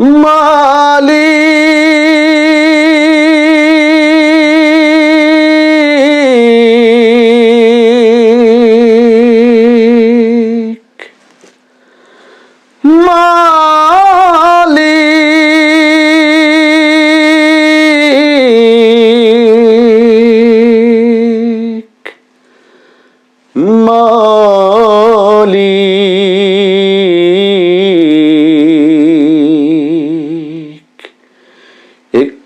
মালিক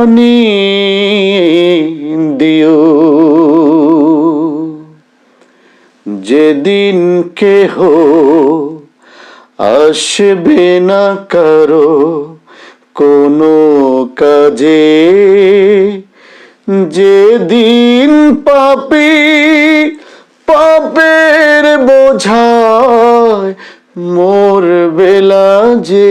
বানিয়ে দিও। যেদিন কেহ আসবে না কারও কোনো কাজে, যেদিন পাপি পাপের বোঝায় মোর বেলা যে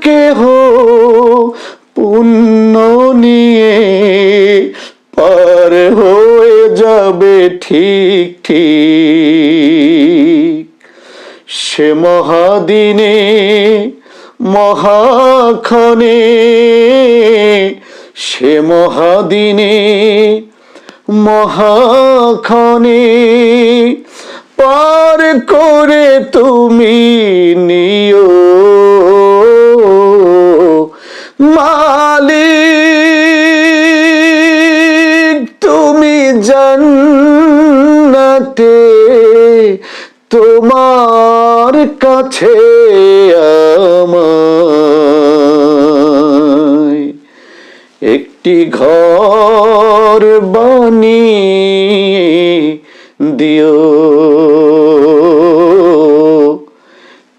কেহ পুণ্য নিয়ে পার হয়ে যাবে ঠিক ঠিক। সে মহাদিনে মহাক্ষণে সে মহাদিনে মহাক্ষণে পার করে তুমি নিও। মালিক তুমি জান্নাতে তোমার কাছে একটি ঘর বানিয়ে দিও।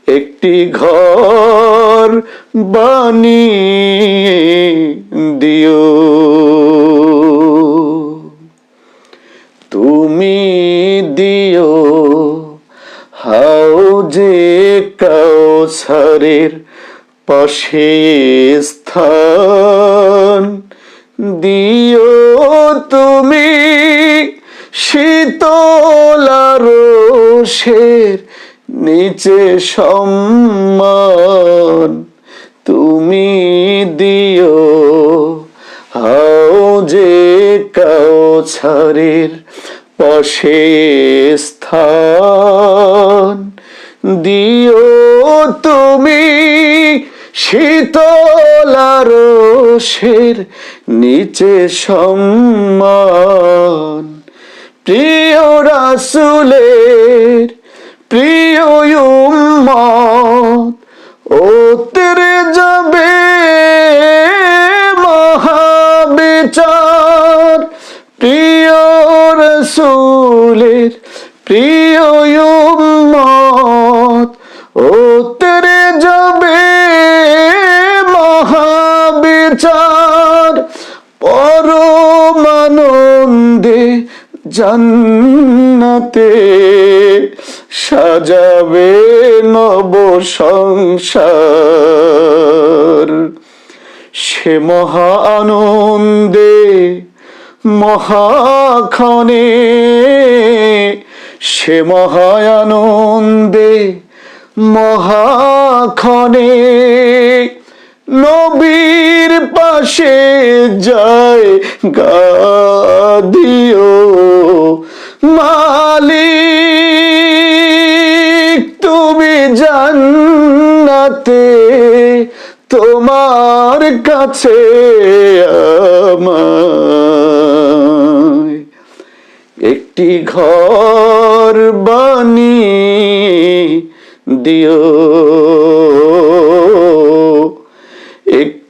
একটি ঘর কাউসারের পাশে স্থান। দিও তুমি শীতলারোষের নিচে সম্মান। তুমি দিও হাউজে কাউছারের পাশে স্থান। দিও তুমি শীতলার শের নিচে সম্মান। প্রিয় রাসুলের প্রিয় ও তেরে যাবে যার পরমানন্দে জান্নাতে সাজাবে নব সংসার। সে মহা আনন্দে মহাখনে সে মহায়ানন্দে মহাখনে নবীর পাশে যায় গাদিও মালিক তুমি জান্নাতে তোমার কাছে একটি ঘর বানিয়ে দিও।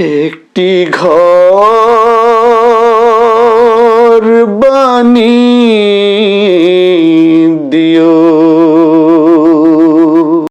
একটি ঘর বানিয়ে